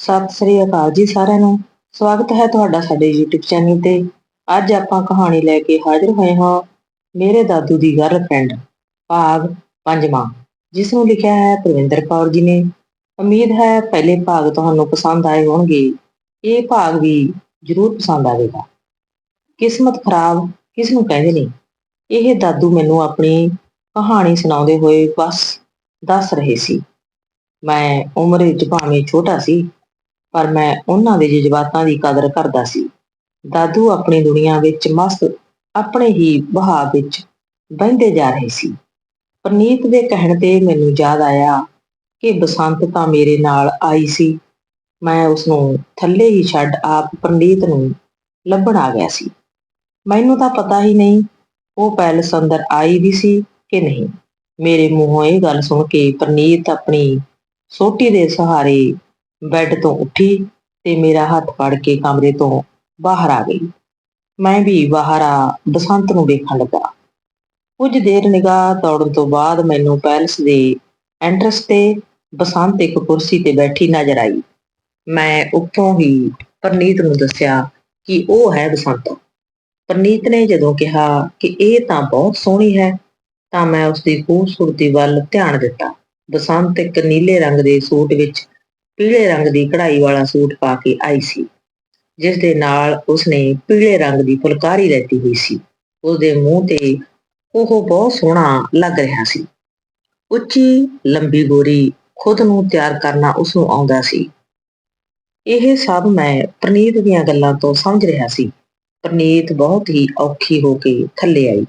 ਸਤਿ ਸ੍ਰੀ ਅਕਾਲ ਜੀ ਸਾਰਿਆਂ ਨੂੰ। ਸਵਾਗਤ ਹੈ ਤੁਹਾਡਾ ਸਾਡੇ YouTube ਚੈਨਲ ਤੇ। ਅੱਜ ਆਪਾਂ ਕਹਾਣੀ ਲੈ ਕੇ ਹਾਜ਼ਰ ਹੋਏ ਹਾਂ ਮੇਰੇ ਦਾਦੂ ਦੀ ਗਰਲਫ੍ਰੈਂਡ ਭਾਗ ਪੰਜਵਾਂ, ਜਿਸ ਨੂੰ ਲਿਖਿਆ ਹੈ ਪ੍ਰਵਿੰਦਰ ਕੌਰ ਜੀ ਨੇ। ਉਮੀਦ ਹੈ ਪਹਿਲੇ ਭਾਗ ਤੁਹਾਨੂੰ ਪਸੰਦ ਆਏ ਹੋਣਗੇ। ਇਹ ਭਾਗ ਵੀ ਜ਼ਰੂਰ ਪਸੰਦ ਆਵੇਗਾ। ਕਿਸਮਤ ਖਰਾਬ ਕਿਸ ਨੂੰ ਕਹਿੰਦੇ ਨੇ? ਇਹ ਦਾਦੂ ਮੈਨੂੰ ਆਪਣੀ ਕਹਾਣੀ ਸੁਣਾਉਂਦੇ ਹੋਏ ਬਸ ਦੱਸ ਰਹੇ ਸੀ। ਮੈਂ ਉਮਰ ਵਿੱਚ ਭਾਵੇਂ ਛੋਟਾ ਸੀ ਪਰ ਮੈਂ ਉਹਨਾਂ ਦੇ ਜਜ਼ਬਾਤਾਂ ਦੀ ਕਦਰ ਕਰਦਾ ਸੀ। ਦਾਦੂ ਆਪਣੀ ਦੁਨੀਆ ਵਿੱਚ ਮਸਤ ਆਪਣੇ ਹੀ ਵਹਾਅ ਵਿੱਚ ਵਹਿੰਦੇ ਜਾ ਰਹੇ ਸੀ। ਪ੍ਰਨੀਤ ਦੇ ਕਹਿਣ ਤੇ ਮੈਨੂੰ ਯਾਦ ਆਇਆ ਕਿ ਬਸੰਤ ਤਾਂ ਮੇਰੇ ਨਾਲ ਆਈ ਸੀ। ਮੈਂ ਉਸ ਨੂੰ ਥੱਲੇ ਹੀ ਛੱਡ ਆਪ ਪ੍ਰਨੀਤ ਨੂੰ ਲੱਭਣ ਆ ਗਿਆ ਸੀ। ਮੈਨੂੰ ਤਾਂ ਪਤਾ ਹੀ ਨਹੀਂ ਉਹ ਪੈਲਸ ਅੰਦਰ ਆਈ ਵੀ ਸੀ ਕਿ ਨਹੀਂ। ਮੇਰੇ ਮੂੰਹੋਂ ਇਹ ਗੱਲ ਸੁਣ ਕੇ ਪ੍ਰਨੀਤ ਆਪਣੀ ਸੋਟੀ ਦੇ ਸਹਾਰੇ ਬੈੱਡ ਤੋਂ ਉੱਠੀ ਤੇ ਮੇਰਾ ਹੱਥ ਫੜ ਕੇ ਕਮਰੇ ਤੋਂ ਬਾਹਰ ਆ ਗਈ। ਮੈਂ ਵੀ ਬਾਹਰ ਆ ਬਸੰਤ ਨੂੰ ਵੇਖਣ ਲੱਗਾ। ਕੁਝ ਦੇਰ ਨਿਗਾਹ ਦੌੜਨ ਤੋਂ ਬਾਅਦ ਮੈਨੂੰ ਪੈਲਸ ਦੇ ਐਂਟਰਸ ਤੇ ਬਸੰਤ ਇੱਕ ਕੁਰਸੀ ਤੇ ਬੈਠੀ ਨਜ਼ਰ ਆਈ। ਮੈਂ ਉੱਥੋਂ ਹੀ ਪਰਨੀਤ ਨੂੰ ਦੱਸਿਆ ਕਿ ਉਹ ਹੈ ਬਸੰਤ। ਪਰਨੀਤ ਨੇ ਜਦੋਂ ਕਿਹਾ ਕਿ ਇਹ ਤਾਂ ਬਹੁਤ ਸੋਹਣੀ ਹੈ, ਤਾਂ ਮੈਂ ਉਸ ਦੀ ਖੂਬਸੂਰਤੀ ਵੱਲ ਧਿਆਨ ਦਿੱਤਾ। ਬਸੰਤ ਇੱਕ ਨੀਲੇ ਰੰਗ ਦੇ ਸੂਟ ਵਿੱਚ ਪੀਲੇ ਰੰਗ ਦੀ ਕਢਾਈ ਵਾਲਾ ਸੂਟ ਪਾ ਕੇ ਆਈ ਸੀ। ਜਿਸ ਦੇ ਨਾਲ ਉਸਨੇ ਪੀਲੇ ਰੰਗ ਦੀ ਫੁਲਕਾਰੀ ਲੈਤੀ ਹੋਈ ਸੀ। ਉਸਦੇ ਮੂੰਹ ਤੇ ਉਹ ਬਹੁਤ ਸੋਹਣਾ ਲੱਗ ਰਿਹਾ ਸੀ। ਉੱਚੀ, ਲੰਬੀ ਗੋਰੀ ਖੁਦ ਨੂੰ ਤਿਆਰ ਕਰਨਾ ਉਸ ਨੂੰ ਆਉਂਦਾ ਸੀ। ਇਹ ਸਭ ਮੈਂ ਪ੍ਰਨੀਤ ਦੀਆਂ ਗੱਲਾਂ ਤੋਂ ਸਮਝ ਰਿਹਾ ਸੀ। ਪ੍ਰਨੀਤ ਬਹੁਤ ਹੀ ਔਖੀ ਹੋ ਕੇ ਥੱਲੇ ਆਈ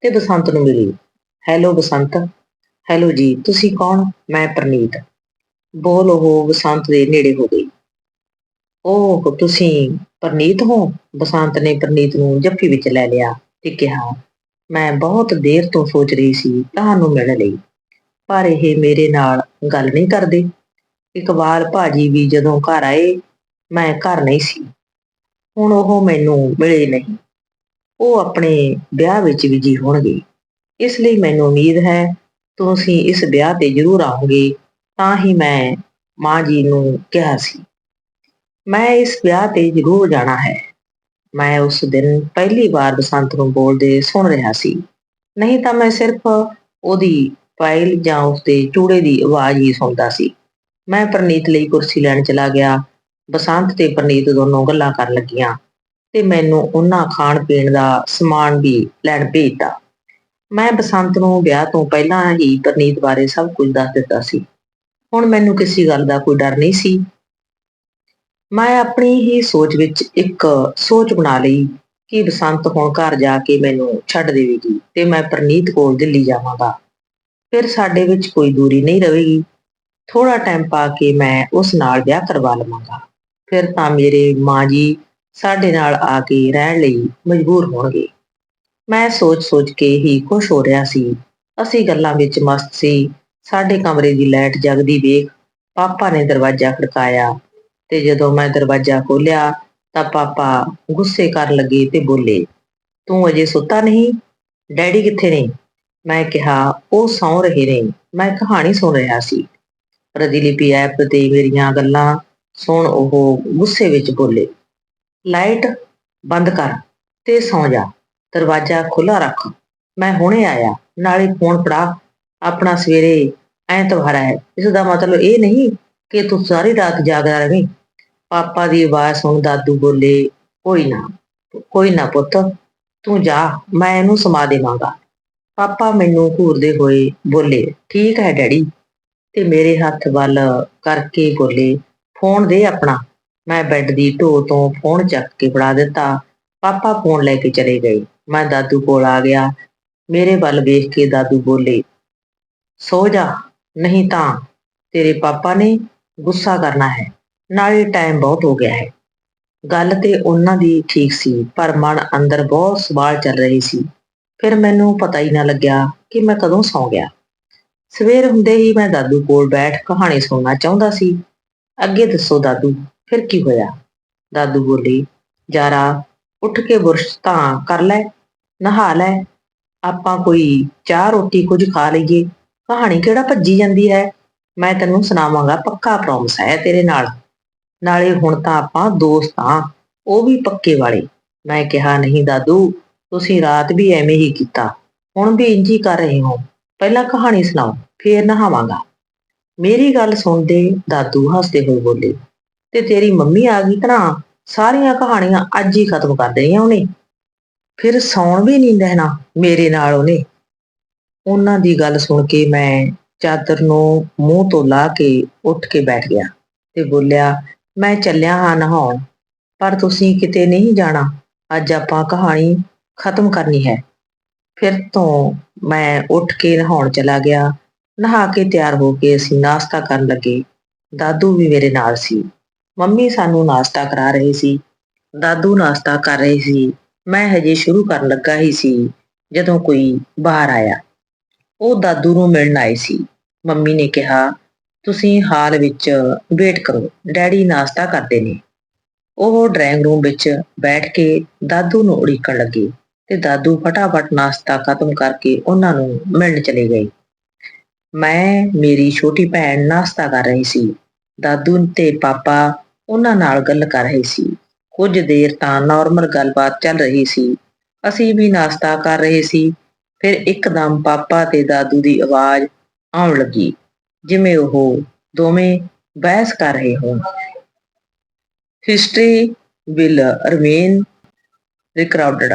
ਤੇ ਬਸੰਤ ਨੂੰ ਮਿਲੀ। ਹੈਲੋ ਬਸੰਤ। ਹੈਲੋ ਜੀ, ਤੁਸੀਂ ਕੌਣ? ਮੈਂ ਪ੍ਰਨੀਤ। ਬੋਲ ਉਹ ਬਸੰਤ ਦੇ ਨੇੜੇ ਹੋ ਗਈ। ਉਹ ਤੁਸੀਂ ਪਰਨੀਤ ਹੋ? ਬਸੰਤ ਨੇ ਪਰਨੀਤ ਨੂੰ ਜੱਫੀ ਵਿੱਚ ਲੈ ਲਿਆ ਤੇ ਕਿਹਾ, ਮੈਂ ਬਹੁਤ ਦੇਰ ਤੋਂ ਸੋਚ ਰਹੀ ਸੀ ਤੁਹਾਨੂੰ ਮਿਲਣ ਲਈ, ਪਰ ਇਹ ਮੇਰੇ ਨਾਲ ਗੱਲ ਨਹੀਂ ਕਰਦੇ। ਇੱਕ ਇਕਬਾਲ ਭਾਜੀ ਵੀ ਜਦੋਂ ਘਰ ਆਏ, ਮੈਂ ਘਰ ਨਹੀਂ ਸੀ। ਹੁਣ ਉਹ ਮੈਨੂੰ ਮਿਲੇ ਨਹੀਂ। ਉਹ ਆਪਣੇ ਵਿਆਹ ਵਿੱਚ ਵਿਜੀ ਹੋਣਗੇ। ਇਸ ਲਈ ਮੈਨੂੰ ਉਮੀਦ ਹੈ, ਤੁਸੀਂ ਇਸ ਵਿਆਹ ਤੇ ਜ਼ਰੂਰ ਆਓਗੇ। ਤਾਂ ਹੀ ਮੈਂ ਮਾਂ ਜੀ ਨੂੰ ਕਿਹਾ ਸੀ, ਮੈਂ ਇਸ ਵਿਆਹ ਤੇ ਜ਼ਰੂਰ ਜਾਣਾ ਹੈ। ਮੈਂ ਉਸ ਦਿਨ ਪਹਿਲੀ ਵਾਰ ਬਸੰਤ ਨੂੰ ਬੋਲਦੇ ਸੁਣ ਰਿਹਾ ਸੀ। ਨਹੀਂ ਤਾਂ ਮੈਂ ਸਿਰਫ ਉਹਦੀ ਫਾਈਲ ਜਾਂ ਉਸਦੇ ਚੂੜੇ ਦੀ ਆਵਾਜ਼ ਹੀ ਸੁਣਦਾ ਸੀ। ਮੈਂ ਪ੍ਰਨੀਤ ਲਈ ਕੁਰਸੀ ਲੈਣ ਚਲਾ ਗਿਆ। ਬਸੰਤ ਤੇ ਪ੍ਰਨੀਤ ਦੋਨੋਂ ਗੱਲਾਂ ਕਰਨ ਲੱਗੀਆਂ ਤੇ ਮੈਨੂੰ ਉਹਨਾਂ ਖਾਣ ਪੀਣ ਦਾ ਸਮਾਨ ਵੀ ਲੈਣ ਭੇਜਤਾ। ਮੈਂ ਬਸੰਤ ਨੂੰ ਵਿਆਹ ਤੋਂ ਪਹਿਲਾਂ ਹੀ ਪ੍ਰਨੀਤ ਬਾਰੇ ਸਭ ਕੁਝ ਦੱਸ ਦਿੱਤਾ ਸੀ। ਹੁਣ ਮੈਨੂੰ ਕਿਸੇ ਗੱਲ ਦਾ ਕੋਈ ਡਰ ਨਹੀਂ ਸੀ। ਮੈਂ ਆਪਣੀ ਹੀ ਸੋਚ ਵਿੱਚ ਇੱਕ ਸੋਚ ਬਣਾ ਲਈ ਕਿ ਬਸੰਤ ਹੁਣ ਘਰ ਜਾ ਕੇ ਮੈਨੂੰ ਛੱਡ ਦੇਵੇਗੀ ਤੇ ਮੈਂ ਪ੍ਰਨੀਤ ਕੋਲ ਦਿੱਲੀ ਜਾਵਾਂਗਾ। ਫਿਰ ਸਾਡੇ ਵਿੱਚ ਕੋਈ ਦੂਰੀ ਨਹੀਂ ਰਹੇਗੀ। ਥੋੜਾ ਟਾਈਮ ਪਾ ਕੇ ਮੈਂ ਉਸ ਨਾਲ ਵਿਆਹ ਕਰਵਾ ਲਵਾਂਗਾ। ਫਿਰ ਤਾਂ ਮੇਰੇ ਮਾਂ ਜੀ ਸਾਡੇ ਨਾਲ ਆ ਕੇ ਰਹਿਣ ਲਈ ਮਜਬੂਰ ਹੋਣਗੇ। ਮੈਂ ਸੋਚ-ਸੋਚ ਕੇ ਹੀ ਖੁਸ਼ ਹੋ ਰਿਹਾ ਸੀ। ਅਸੀਂ ਗੱਲਾਂ ਵਿੱਚ ਮਸਤ ਸੀ। ਸਾਡੇ ਕਮਰੇ ਦੀ ਲਾਈਟ ਜਗਦੀ ਵੇਖ, ਪਾਪਾ ਨੇ ਦਰਵਾਜ਼ਾ ਖੜਕਾਇਆ ਤੇ ਜਦੋਂ ਮੈਂ ਦਰਵਾਜ਼ਾ ਖੋਲਿਆ ਤਾਂ ਪਾਪਾ ਗੁੱਸੇ ਕਰਨ ਲੱਗੇ ਤੇ ਬੋਲੇ, ਤੂੰ ਅਜੇ ਸੁੱਤਾ ਨਹੀਂ? ਡੈਡੀ ਕਿੱਥੇ ਨੇ? ਮੈਂ ਕਿਹਾ, ਉਹ ਸੌਂ ਰਹੇ ਨੇ, ਮੈਂ ਕਹਾਣੀ ਸੁਣ ਰਿਹਾ ਸੀ। ਪ੍ਰਤੀਲਿਪੀ ਐਪ ਤੇ ਮੇਰੀਆਂ ਗੱਲਾਂ ਸੁਣ ਉਹ ਗੁੱਸੇ ਵਿੱਚ ਬੋਲੇ, ਲਾਈਟ ਬੰਦ ਕਰ ਤੇ ਸੌਂ ਜਾ, ਦਰਵਾਜ਼ਾ ਖੁੱਲਾ ਰੱਖ, ਮੈਂ ਹੁਣੇ ਆਇਆ, ਨਾਲੇ ਫੋਨ ਫੜਾ, ਆਪਣਾ ਸਵੇਰੇ ਐਤਵਾਰ ਹੈ। ਇਸ ਦਾ ਮਤਲਬ ਇਹ ਨਹੀਂ ਕਿ ਤੂੰ ਸਾਰੀ ਰਾਤ ਜਾਗਦਾ ਰਵੇਂ ਪਾਪਾ ਦੀ ਆਵਾਜ਼ ਸੁਣ, ਦਾਦੂ ਬੋਲੇ, ਕੋਈ ਨਾ ਕੋਈ ਨਾ ਪੁੱਤ, ਤੂੰ ਜਾ, ਮੈਂ ਇਹਨੂੰ ਸਮਾ ਦੇਵਾਂਗਾ। ਪਾਪਾ ਮੈਨੂੰ ਘੂਰਦੇ ਹੋਏ ਬੋਲੇ, ਠੀਕ ਹੈ ਡੈਡੀ। ਤੇ ਮੇਰੇ ਹੱਥ ਵੱਲ ਕਰਕੇ ਬੋਲੇ, ਫੋਨ ਦੇ ਆਪਣਾ। ਮੈਂ ਬੈੱਡ ਦੀ ਢੋ ਤੋਂ ਫੋਨ ਚੱਕ ਕੇ ਫੜਾ ਦਿੱਤਾ। ਪਾਪਾ ਫੋਨ ਲੈ ਕੇ ਚਲੇ ਗਏ। ਮੈਂ ਦਾਦੂ ਕੋਲ ਆ ਗਿਆ। ਮੇਰੇ ਵੱਲ ਵੇਖ ਕੇ ਦਾਦੂ ਬੋਲੇ, ਸੋ ਜਾ ਨਹੀਂ ਤਾਂ ਤੇਰੇ ਪਾਪਾ ਨੇ ਗੁੱਸਾ ਕਰਨਾ ਹੈ। ਨਾਲੇ ਟਾਈਮ ਬਹੁਤ ਹੋ ਗਿਆ ਹੈ। ਗੱਲ ਤੇ ਉਹਨਾਂ ਦੀ ਠੀਕ ਸੀ, ਪਰ ਮਨ ਅੰਦਰ ਬਹੁਤ ਸਵਾਲ ਚੱਲ ਰਹੀ ਸੀ। ਫਿਰ ਮੈਨੂੰ ਪਤਾ ਹੀ ਨਾ ਲੱਗਿਆ ਕਿ ਮੈਂ ਕਦੋਂ ਸੌਂ ਗਿਆ। ਸਵੇਰ ਹੁੰਦੇ ਹੀ ਮੈਂ ਦਾਦੂ ਕੋਲ ਬੈਠ ਕਹਾਣੀ ਸੁਣਨਾ ਚਾਹੁੰਦਾ ਸੀ। ਅੱਗੇ ਦੱਸੋ ਦਾਦੂ, ਫਿਰ ਕੀ ਹੋਇਆ? ਦਾਦੂ ਬੋਲੀ, ਜਾਰਾ, ਉੱਠ ਕੇ ਬੁਰਸ਼ ਤਾਂ ਕਰ ਲੈ, ਨਹਾ ਲੈ। ਆਪਾਂ ਕੋਈ ਚਾਹ ਰੋਟੀ ਕੁਝ ਖਾ ਲਈਏ। ਕਹਾਣੀ ਕਿਹੜਾ ਭੱਜੀ ਜਾਂਦੀ ਹੈ? ਮੈਂ ਤੈਨੂੰ ਸੁਣਾਵਾਂਗਾ, ਪੱਕਾ ਪ੍ਰੋਮਿਸ ਹੈ ਤੇਰੇ ਨਾਲ। ਨਾਲੇ ਹੁਣ ਤਾਂ ਆਪਾਂ ਦੋਸਤ ਹਾਂ, ਉਹ ਵੀ ਪੱਕੇ ਵਾਲੇ। ਮੈਂ ਕਿਹਾ, ਨਹੀਂ ਦਾਦੂ, ਤੁਸੀਂ ਰਾਤ ਵੀ ਐਵੇਂ ਹੀ ਕੀਤਾ। ਹੁਣ ਵੀ ਇੰਝ ਹੀ ਕਰ ਰਹੇ ਹੋ। ਪਹਿਲਾਂ ਕਹਾਣੀ ਸੁਣਾਓ, ਫੇਰ ਨਹਾਵਾਂਗਾ। ਮੇਰੀ ਗੱਲ ਸੁਣਦੇ ਦਾਦੂ ਹੱਸਦੇ ਹੋਏ ਬੋਲੇ, ਤੇ ਤੇਰੀ ਮੰਮੀ ਆ ਗਈ ਤਾਂ ਸਾਰੀਆਂ ਕਹਾਣੀਆਂ ਅੱਜ ਹੀ ਖਤਮ ਕਰ ਦੇਣੀਆਂ ਉਹਨੇ। ਫਿਰ ਸੌਣ ਵੀ ਨਹੀਂ ਦੇਣਾ ਮੇਰੇ ਨਾਲ ਉਹਨੇ। ਉਹਨਾਂ ਦੀ ਗੱਲ ਸੁਣ ਕੇ ਮੈਂ ਚਾਦਰ ਨੂੰ ਮੂੰਹ ਤੋਂ ਲਾ ਕੇ ਉੱਠ ਕੇ ਬੈਠ ਗਿਆ ਤੇ ਬੋਲਿਆ, ਮੈਂ ਚੱਲਿਆ ਹਾਂ ਨਹਾਉਣ, ਪਰ ਤੁਸੀਂ ਕਿਤੇ ਨਹੀਂ ਜਾਣਾ। ਅੱਜ ਆਪਾਂ ਕਹਾਣੀ ਖਤਮ ਕਰਨੀ ਹੈ। ਫਿਰ ਤੋਂ ਮੈਂ ਉੱਠ ਕੇ ਨਹਾਉਣ ਚਲਾ ਗਿਆ। ਨਹਾ ਕੇ ਤਿਆਰ ਹੋ ਕੇ ਅਸੀਂ ਨਾਸ਼ਤਾ ਕਰਨ ਲੱਗੇ। ਦਾਦੂ ਵੀ ਮੇਰੇ ਨਾਲ ਸੀ। ਮੰਮੀ ਸਾਨੂੰ ਨਾਸ਼ਤਾ ਕਰਾ ਰਹੇ ਸੀ। ਦਾਦੂ ਨਾਸ਼ਤਾ ਕਰ ਰਹੇ ਸੀ। ਮੈਂ ਹਜੇ ਸ਼ੁਰੂ ਕਰਨ ਲੱਗਾ ਹੀ ਸੀ, ਜਦੋਂ ਕੋਈ ਬਾਹਰ ਆਇਆ। ਉਹ ਦਾਦੂ ਨੂੰ ਮਿਲਣ ਆਏ ਸੀ। ਮੰਮੀ ਨੇ ਕਿਹਾ, ਤੁਸੀਂ ਹਾਲ ਵਿੱਚ ਵੇਟ ਕਰੋ, ਡੈਡੀ ਨਾਸ਼ਤਾ ਕਰਦੇ ਨੇ। ਉਹ ਡਰਾਇੰਗ ਰੂਮ ਵਿੱਚ ਬੈਠ ਕੇ ਦਾਦੂ ਨੂੰ ਉਡੀਕਣ ਲੱਗੇ ਤੇ ਦਾਦੂ ਫਟਾਫਟ ਨਾਸ਼ਤਾ ਖਤਮ ਕਰਕੇ ਉਹਨਾਂ ਨੂੰ ਮਿਲਣ ਚਲੇ ਗਏ। ਮੈਂ, ਮੇਰੀ ਛੋਟੀ ਭੈਣ ਨਾਸ਼ਤਾ ਕਰ ਰਹੀ ਸੀ। ਦਾਦੂ ਤੇ ਪਾਪਾ ਉਹਨਾਂ ਨਾਲ ਗੱਲ ਕਰ ਰਹੇ ਸੀ। ਕੁਝ ਦੇਰ ਤਾਂ ਨਾਰਮਲ ਗੱਲਬਾਤ ਚੱਲ ਰਹੀ ਸੀ। ਅਸੀਂ ਵੀ ਨਾਸ਼ਤਾ ਕਰ ਰਹੇ ਸੀ। ਫਿਰ ਇੱਕਦਮ ਪਾਪਾ ਤੇ ਦਾਦੂ ਦੀ ਆਵਾਜ਼ ਆਉਣ ਲੱਗੀ, ਜਿਵੇਂ ਉਹ ਦੋਵੇਂ ਬਹਿਸ ਕਰ ਰਹੇ ਹੋਣ। ਹਿਸਟਰੀ ਵਿਲ ਰਮੇਨ ਰਿਕਾਰਡਡ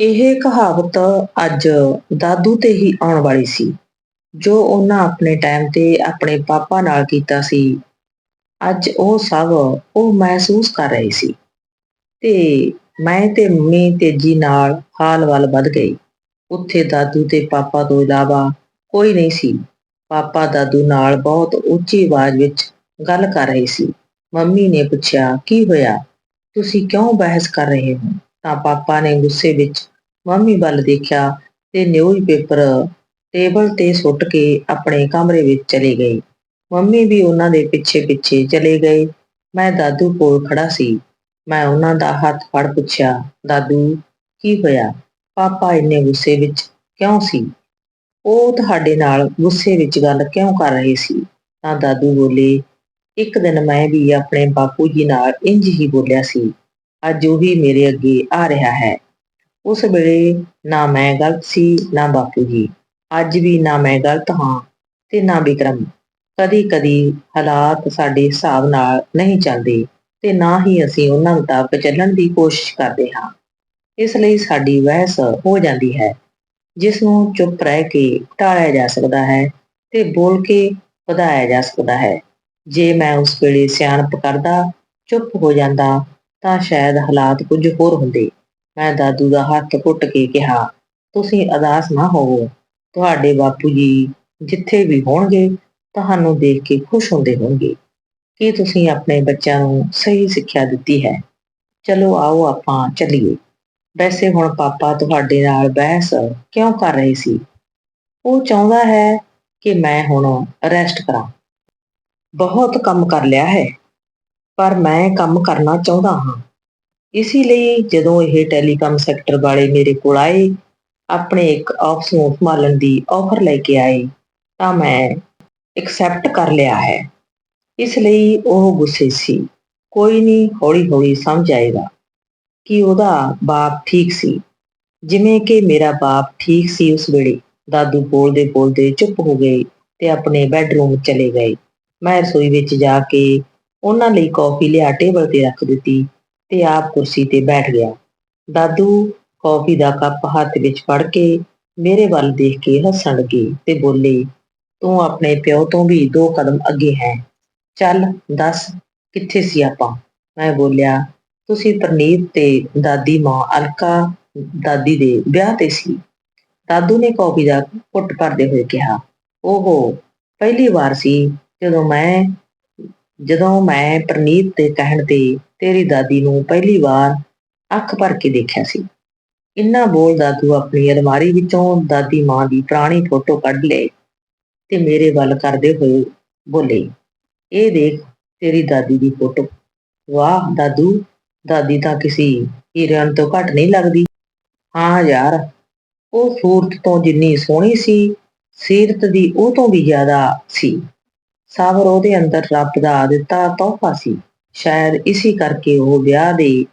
ਇਹ ਕਹਾਵਤ ਅੱਜ ਦਾਦੂ ਤੇ ਹੀ ਆਉਣ ਵਾਲੀ ਸੀ, ਜੋ ਉਹਨਾਂ ਆਪਣੇ ਟਾਈਮ ਤੇ ਆਪਣੇ ਪਾਪਾ ਨਾਲ ਕੀਤਾ ਸੀ। ਅੱਜ ਉਹ ਸਭ ਉਹ ਮਹਿਸੂਸ ਕਰ ਰਹੇ ਸੀ। ਤੇ ਮੈਂ ਤੇ ਮੰਮੀ ਤੇਜ਼ੀ ਨਾਲ ਹਾਲ ਵੱਲ ਵੱਧ ਗਈ। ਉੱਥੇ ਦਾਦੂ ਤੇ ਪਾਪਾ ਤੋਂ ਇਲਾਵਾ ਕੋਈ ਨਹੀਂ ਸੀ। ਪਾਪਾ ਦਾਦੂ ਨਾਲ ਬਹੁਤ ਉੱਚੀ ਆਵਾਜ਼ ਵਿੱਚ ਗੱਲ ਕਰ ਰਹੇ ਸੀ। ਮੰਮੀ ਨੇ ਪੁੱਛਿਆ, ਕੀ ਹੋਇਆ? ਤੁਸੀਂ ਕਿਉਂ ਬਹਿਸ ਕਰ ਰਹੇ ਹੋ? ਤਾਂ ਪਾਪਾ ਨੇ ਗੁੱਸੇ ਵਿੱਚ ਮੰਮੀ ਵੱਲ ਦੇਖਿਆ ਤੇ ਨਿਊਜ਼ ਪੇਪਰ ਟੇਬਲ ਤੇ ਸੁੱਟ ਕੇ ਆਪਣੇ ਕਮਰੇ ਵਿੱਚ ਚਲੇ ਗਏ। ਮੰਮੀ ਵੀ ਉਹਨਾਂ ਦੇ ਪਿੱਛੇ ਪਿੱਛੇ ਚਲੇ ਗਏ। ਮੈਂ ਦਾਦੂ ਕੋਲ ਖੜਾ ਸੀ। ਮੈਂ ਉਹਨਾਂ ਦਾ ਹੱਥ ਫੜ ਪੁੱਛਿਆ, ਦਾਦੂ, ਕੀ ਹੋਇਆ? ਪਾਪਾ ਇੰਨੇ ਗੁੱਸੇ ਵਿੱਚ ਕਿਉਂ ਸੀ? ਉਹ ਤੁਹਾਡੇ ਨਾਲ ਗੁੱਸੇ ਵਿੱਚ ਗੱਲ ਕਿਉਂ ਕਰ ਰਹੇ ਸੀ? ਤਾਂ ਦਾਦੂ ਬੋਲੇ, ਇੱਕ ਦਿਨ ਮੈਂ ਵੀ ਆਪਣੇ ਬਾਪੂ ਜੀ ਨਾਲ ਇੰਜ ਹੀ ਬੋਲਿਆ ਸੀ, ਅੱਜ ਉਹ ਵੀ ਮੇਰੇ ਅੱਗੇ ਆ ਰਿਹਾ ਹੈ। ਉਸ ਵੇਲੇ ਨਾ ਮੈਂ ਗਲਤ ਸੀ, ਨਾ ਬਾਪੂ ਜੀ। ਅੱਜ ਵੀ ਨਾ ਮੈਂ ਗਲਤ ਹਾਂ ਤੇ ਨਾ ਵਿਕਰਮ। ਕਦੀ ਕਦੀ ਹਾਲਾਤ ਸਾਡੇ ਹਿਸਾਬ ਨਾਲ ਨਹੀਂ ਚੱਲਦੇ। ਤੇ ਨਾ ਹੀ ਅਸੀਂ ਉਹਨਾਂ ਮੁਤਾਬਕ ਚੱਲਣ ਦੀ ਕੋਸ਼ਿਸ਼ ਕਰਦੇ ਹਾਂ। ਇਸ ਲਈ ਸਾਡੀ ਬਹਿਸ ਹੋ ਜਾਂਦੀ ਹੈ ਜਿਸ ਨੂੰ ਚੁੱਪ ਰਹਿ ਕੇ ਟਾਲਿਆ ਜਾ ਸਕਦਾ ਹੈ ਤੇ ਬੋਲ ਕੇ ਵਧਾਇਆ ਜਾ ਸਕਦਾ ਹੈ। ਜੇ ਮੈਂ ਉਸ ਵੇਲੇ ਸਿਆਣਪ ਕਰਦਾ, ਚੁੱਪ ਹੋ ਜਾਂਦਾ, ਤਾਂ ਸ਼ਾਇਦ ਹਾਲਾਤ ਕੁਝ ਹੋਰ ਹੁੰਦੇ। ਮੈਂ ਦਾਦੂ ਦਾ ਹੱਥ ਘੁੱਟ ਕੇ ਕਿਹਾ, ਤੁਸੀਂ ਅਦਾਸ ਨਾ ਹੋਵੋ। ਤੁਹਾਡੇ ਬਾਪੂ ਜੀ ਜਿੱਥੇ ਵੀ ਹੋਣਗੇ, ਤੁਹਾਨੂੰ ਦੇਖ ਕੇ ਖੁਸ਼ ਹੁੰਦੇ ਹੋਣਗੇ। ਕਿ ਤੁਸੀਂ ਆਪਣੇ ਬੱਚਿਆਂ ਨੂੰ ਸਹੀ ਸਿੱਖਿਆ ਦਿੱਤੀ ਹੈ? ਚਲੋ ਆਓ ਆਪਾਂ ਚੱਲੀਏ। ਵੈਸੇ ਹੁਣ ਪਾਪਾ ਤੁਹਾਡੇ ਨਾਲ ਬਹਿਸ ਕਿਉਂ ਕਰ ਰਹੇ ਸੀ? ਉਹ ਚਾਹੁੰਦਾ ਹੈ ਕਿ ਮੈਂ ਹੁਣ ਰੈਸਟ ਕਰਾਂ। ਬਹੁਤ ਕੰਮ ਕਰ ਲਿਆ ਹੈ, ਪਰ ਮੈਂ ਕੰਮ ਕਰਨਾ ਚਾਹੁੰਦਾ ਹਾਂ। ਇਸੇ ਲਈ ਜਦੋਂ ਇਹ ਟੈਲੀਕਾਮ ਸੈਕਟਰ ਵਾਲੇ ਮੇਰੇ ਕੋਲ ਆਏ, ਆਪਣੇ ਇੱਕ ਆਫਿਸ ਨੂੰ ਸੰਭਾਲਣ ਦੀ ਆਫਰ ਲੈ ਕੇ ਆਏ, ਤਾਂ ਮੈਂ ਐਕਸੈਪਟ ਕਰ ਲਿਆ ਹੈ। ਇਸ ਲਈ ਉਹ ਗੁੱਸੇ ਸੀ। ਕੋਈ ਨਹੀਂ ਹੌਲੀ ਹੌਲੀ ਸਮਝ ਆਏਗਾ ਕਿ ਉਹਦਾ ਬਾਪ ਠੀਕ ਸੀ। ਜਿਵੇਂ ਕਿ ਮੇਰਾ ਬਾਪ ਠੀਕ ਸੀ ਉਸ ਵੇਲੇ। ਦਾਦੂ ਬੋਲਦੇ ਬੋਲਦੇ ਚੁੱਪ ਹੋ ਗਏ ਤੇ ਆਪਣੇ ਬੈੱਡਰੂਮ ਚਲੇ ਗਏ। ਮੈਂ ਰਸੋਈ ਵਿੱਚ ਜਾ ਕੇ ਉਹਨਾਂ ਲਈ ਕੌਫੀ ਲਿਆ, ਟੇਬਲ ਤੇ ਰੱਖ ਦਿੱਤੀ ਤੇ ਆਪ ਕੁਰਸੀ ਤੇ ਬੈਠ ਗਿਆ। ਦਾਦੂ ਕੌਫੀ ਦਾ ਕੱਪ ਹੱਥ ਵਿੱਚ ਫੜ ਕੇ ਮੇਰੇ ਵੱਲ ਦੇਖ ਕੇ ਹੱਸਣ ਲੱਗੇ ਤੇ ਬੋਲੇ, ਤੂੰ ਆਪਣੇ ਪਿਓ ਤੋਂ ਵੀ ਦੋ ਕਦਮ ਅੱਗੇ ਹੈ। ਚੱਲ ਦੱਸ, ਕਿੱਥੇ ਸੀ ਆਪਾਂ? ਮੈਂ ਬੋਲਿਆ, ਤੁਸੀਂ ਪ੍ਰਨੀਤ ਤੇ ਦਾਦੀ ਮਾਂ ਅਲਕਾ ਦਾਦੀ ਦੇ ਵਿਆਹ ਤੇ ਸੀ। ਦਾਦੂ ਨੇ ਕੌਫੀ ਦਾ ਘੁੱਟ ਭਰਦੇ ਹੋਏ ਕਿਹਾ, ਓਹੋ, ਪਹਿਲੀ ਵਾਰ ਸੀ ਜਦੋਂ ਮੈਂ ਜਦੋਂ ਮੈਂ ਪ੍ਰਨੀਤ ਦੇ ਕਹਿਣ ਤੇ ਤੇਰੀ ਦਾਦੀ ਨੂੰ ਪਹਿਲੀ ਵਾਰ ਅੱਖ ਭਰ ਕੇ ਦੇਖਿਆ ਸੀ। ਇੰਨਾ ਬੋਲ ਦਾਦੂ ਆਪਣੀ ਅਲਮਾਰੀ ਵਿੱਚੋਂ ਦਾਦੀ ਮਾਂ ਦੀ ਪੁਰਾਣੀ ਫੋਟੋ ਕੱਢ ਲਏ ਤੇ ਮੇਰੇ ਵੱਲ ਕਰਦੇ ਹੋਏ ਬੋਲੇ ਇਹ ਦੇਖ ਤੇਰੀ ਦਾਦੀ ਦੀ ਫੋਟੋ। ਵਾਹ, ਦਾਦੂ, ਦਾਦੀ ਤਾਂ ਕਿਸੇ ਹੀਰਨ ਤੋਂ ਘੱਟ ਨਹੀਂ ਲੱਗਦੀ। ਹਾਂ ਯਾਰ, ਉਹ ਸੂਰਤ ਤੋਂ ਜਿੰਨੀ ਸੋਹਣੀ ਸੀ, ਸੀਰਤ ਦੀ ਉਹ ਤੋਂ ਵੀ ਜ਼ਿਆਦਾ ਸੀ। ਸਬਰ ਉਹਦੇ ਅੰਦਰ ਰੱਬ ਦਾ ਦਿੱਤਾ ਤੋਹਫਾ ਸੀ। ਸ਼ਾਇਦ ਇਸੇ ਕਰਕੇ ਉਹ ਵਿਆਹ ਦੇ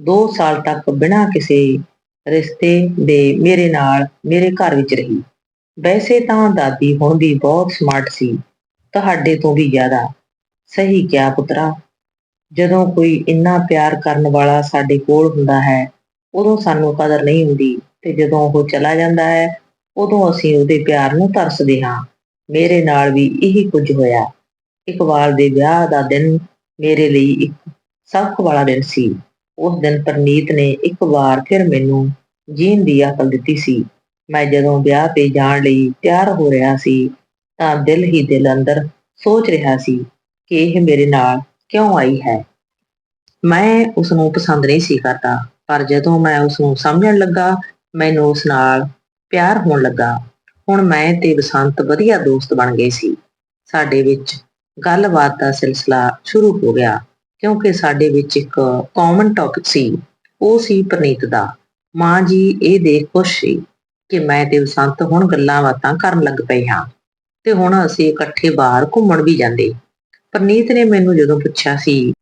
2 ਸਾਲ ਤੱਕ ਬਿਨਾਂ ਕਿਸੇ ਰਿਸ਼ਤੇ ਦੇ ਮੇਰੇ ਨਾਲ ਮੇਰੇ ਘਰ ਵਿੱਚ ਰਹੀ। ਵੈਸੇ ਤਾਂ ਦਾਦੀ ਹੁਣ ਵੀ ਬਹੁਤ ਸਮਾਰਟ ਸੀ, ਤੁਹਾਡੇ ਤੋਂ ਵੀ ਜ਼ਿਆਦਾ। ਸਹੀ ਕਿਹਾ ਪੁੱਤਰਾ। ਜਦੋਂ ਕੋਈ ਇੰਨਾ ਪਿਆਰ ਕਰਨ ਵਾਲਾ ਸਾਡੇ ਕੋਲ ਹੁੰਦਾ ਹੈ, ਉਦੋਂ ਸਾਨੂੰ ਕਦਰ ਨਹੀਂ ਹੁੰਦੀ ਤੇ ਜਦੋਂ ਉਹ ਚਲਾ ਜਾਂਦਾ ਹੈ, ਉਦੋਂ ਅਸੀਂ ਉਹਦੇ ਪਿਆਰ ਨੂੰ ਤਰਸਦੇ ਹਾਂ। ਮੇਰੇ ਨਾਲ ਵੀ ਇਹੀ ਕੁਝ ਹੋਇਆ। ਇਕਬਾਲ ਦੇ ਵਿਆਹ ਦਾ ਦਿਨ ਮੇਰੇ ਲਈ ਇੱਕ ਸੌਖ ਵਾਲਾ ਦਿਨ ਸੀ। ਉਸ ਦਿਨ ਪਰਨੀਤ ਨੇ ਇੱਕ ਵਾਰ ਫਿਰ ਮੈਨੂੰ ਜੀਣ ਦੀ ਅਕਲ ਦਿੱਤੀ ਸੀ। ਮੈਂ ਜਦੋਂ ਵਿਆਹ ਤੇ ਜਾਣ ਲਈ ਤਿਆਰ ਹੋ ਰਿਹਾ ਸੀ, ਤਾਂ ਦਿਲ ਹੀ ਦਿਲ ਅੰਦਰ ਸੋਚ ਰਿਹਾ ਸੀ ਕਿ ਇਹ ਮੇਰੇ ਨਾਲ ਕਿਉਂ ਆਈ ਹੈ? ਮੈਂ ਉਸ ਨੂੰ ਪਸੰਦ ਨਹੀਂ ਸੀ ਕਰਦਾ, ਪਰ ਜਦੋਂ ਮੈਂ ਉਸ ਨੂੰ ਸਮਝਣ ਲੱਗਾ, ਮੈਨੂੰ ਉਸ ਨਾਲ ਪਿਆਰ ਹੋਣ ਲੱਗਾ। ਹੁਣ ਮੈਂ ਤੇ ਬਸੰਤ ਵਧੀਆ ਦੋਸਤ ਬਣ ਗਏ ਸੀ। ਸਾਡੇ ਵਿੱਚ ਗੱਲਬਾਤ ਦਾ ਸਿਲਸਿਲਾ ਸ਼ੁਰੂ ਹੋ ਗਿਆ, ਕਿਉਂਕਿ ਸਾਡੇ ਵਿੱਚ ਇੱਕ ਕਾਮਨ ਟੌਪਿਕ ਸੀ, ਉਹ ਸੀ ਪ੍ਰਨੀਤ ਦਾ। ਮਾਂ ਜੀ ਇਹ ਦੇਖ ਖੁਸ਼ ਸੀ ਕਿ ਮੈਂ ਤੇ ਬਸੰਤ ਹੁਣ ਗੱਲਾਂ ਬਾਤਾਂ ਕਰਨ ਲੱਗ ਪਏ ਹਾਂ, ਤੇ ਹੁਣ ਅਸੀਂ ਇਕੱਠੇ ਬਾਹਰ ਘੁੰਮਣ ਵੀ ਜਾਂਦੇ। ਪਰਨੀਤ ਨੇ ਮੈਨੂੰ ਜਦੋਂ ਪੁੱਛਿਆ ਸੀ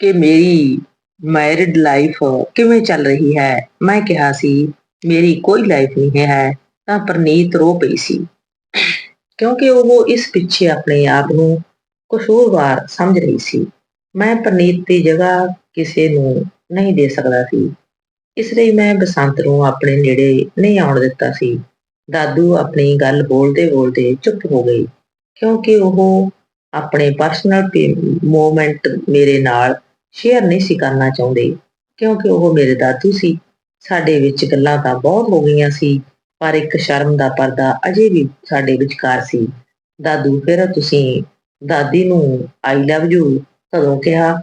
ਕਿ ਮੇਰੀ ਮੈਰਿਡ ਲਾਈਫ ਕਿਵੇਂ ਚੱਲ ਰਹੀ ਹੈ, ਮੈਂ ਕਿਹਾ ਸੀ, ਮੇਰੀ ਕੋਈ ਲਾਈਫ ਨਹੀਂ ਹੈ, ਤਾਂ ਪਰਨੀਤ ਰੋ ਪਈ ਸੀ। ਕਿਉਂਕਿ ਉਹ ਇਸ ਪਿੱਛੇ ਆਪਣੇ ਆਪ ਨੂੰ ਕਸੂਰਵਾਰ ਸਮਝ ਰਹੀ ਸੀ। ਮੈਂ ਪਰਨੀਤ ਦੀ ਜਗ੍ਹਾ ਕਿਸੇ ਨੂੰ ਨਹੀਂ ਦੇ ਸਕਦਾ ਸੀ। ਇਸ ਲਈ ਮੈਂ ਬਸੰਤ ਨੂੰ ਆਪਣੇ ਨੇੜੇ ਨਹੀਂ ਆਉਣ ਦਿੱਤਾ ਸੀ। ਦਾਦੂ ਆਪਣੀ ਗੱਲ ਬੋਲਦੇ ਬੋਲਦੇ ਚੁੱਪ ਹੋ ਗਈ ਕਿਉਂਕਿ ਉਹ ਆਪਣੇ ਪਰਸਨਲ ਮੂਮੈਂਟ ਮੇਰੇ ਨਾਲ ਸ਼ੇਅਰ ਨਹੀਂ ਸੀ ਕਰਨਾ ਚਾਹੁੰਦੇ, ਕਿਉਂਕਿ ਉਹ ਮੇਰੇ ਦਾਦੂ ਸੀ। ਸਾਡੇ ਵਿੱਚ ਗੱਲਾਂ ਤਾਂ ਬਹੁਤ ਹੋ ਗਈਆਂ ਸੀ, ਪਰ ਇੱਕ ਸ਼ਰਮ ਦਾ ਪਰਦਾ ਅਜੇ ਵੀ ਸਾਡੇ ਵਿਚਕਾਰ ਸੀ। ਦਾਦੂ, ਫਿਰ ਤੁਸੀਂ ਦਾਦੀ ਨੂੰ ਆਈ ਲਵ ਯੂ ਕਦੋਂ ਕਿਹਾ?